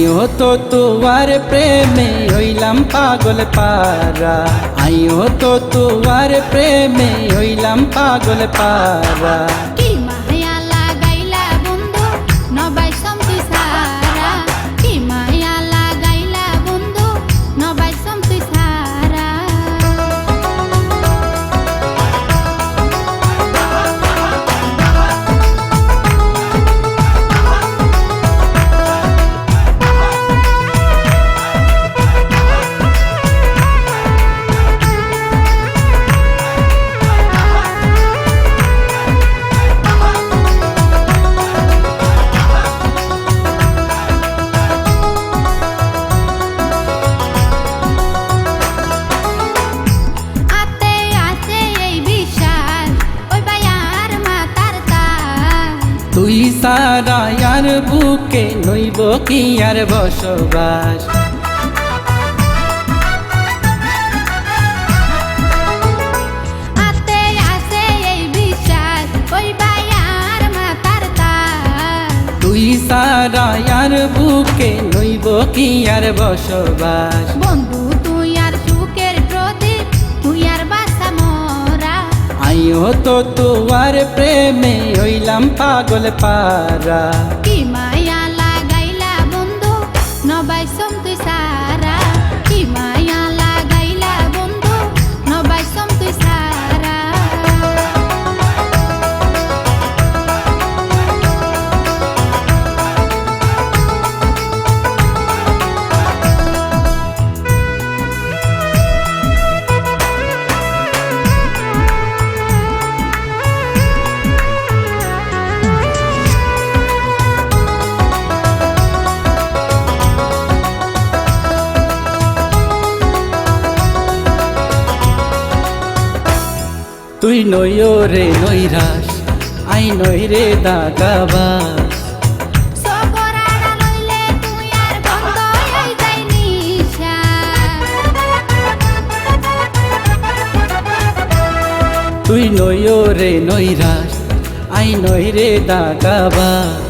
আইও তো তোমার প্রেমে হইলাম পাগল পারা আইও তো তোমার প্রেমে হইলাম পাগল পারা তুই সারা আর বুকে নইব কি আর বসবাস? আতে আছে এই বিশ্বাস ওই বায়ার মাতার তার। তুই সারা আর বুকে নইব কি আর বসবাস? আইও তো তোমার প্রেমে হইলাম পাগল পারা তুই নইও রে নৈরাস আই নই রে দাগাবাস। তুই নইও রে নৈরাস আই নই রে দাগাবাস।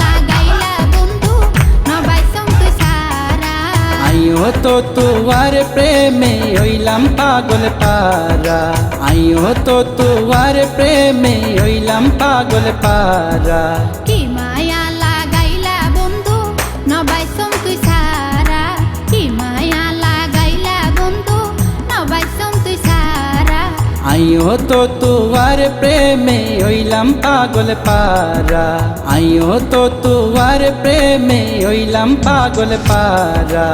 লাগাইলা বন্ধু নবাইসম তুই সারা। আইও তো তোমার প্রেমে হইলাম পাগল পারা। আইও তো তোমার প্রেমে হইলাম পাগল পারা। আইও তো তোমার প্রেমে হইলাম পাগল পারা আইও তো তোমার প্রেমে হইলাম পাগল পারা